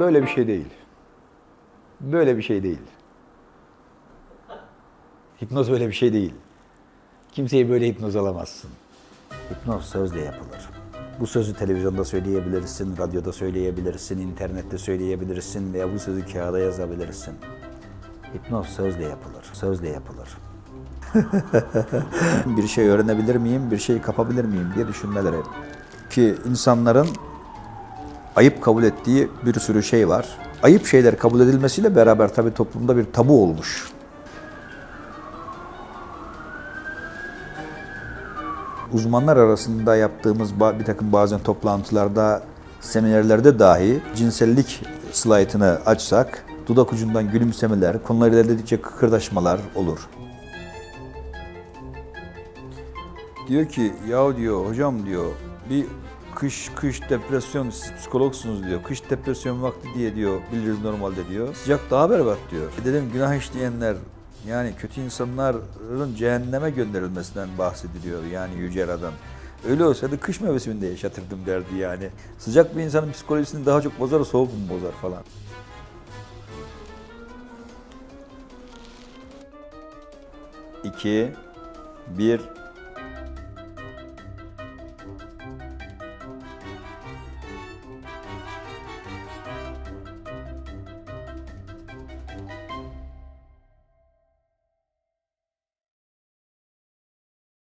Böyle bir şey değil. Böyle bir şey değil. Hipnoz böyle bir şey değil. Kimseyi böyle hipnoz alamazsın. Hipnoz sözle yapılır. Bu sözü televizyonda söyleyebilirsin, radyoda söyleyebilirsin, internette söyleyebilirsin veya bu sözü kağıda yazabilirsin. Hipnoz sözle yapılır. Sözle yapılır. bir şey öğrenebilir miyim, bir şey kapabilir miyim diye düşünmeleri. Ki insanların ayıp kabul ettiği bir sürü şey var. Ayıp şeyler kabul edilmesiyle beraber tabii toplumda bir tabu olmuş. Uzmanlar arasında yaptığımız bir takım bazen toplantılarda, seminerlerde dahi cinsellik slaytını açsak, dudak ucundan gülümsemeler, konular ilerledikçe kıkırdaşmalar olur. Diyor ki ya diyor hocam diyor bir kış kış depresyon siz psikologsunuz diyor. Kış depresyon vakti diye diyor biliriz normalde diyor. Sıcak daha berbat diyor. E Dedim günah işleyenler yani kötü insanların cehenneme gönderilmesinden bahsediliyor yani Yüce Yaradan. Öyle olsaydı kış mevsiminde yaşatırdım derdi yani. Sıcak bir insanın psikolojisini daha çok bozar, soğuk mu bozar falan. İki, bir,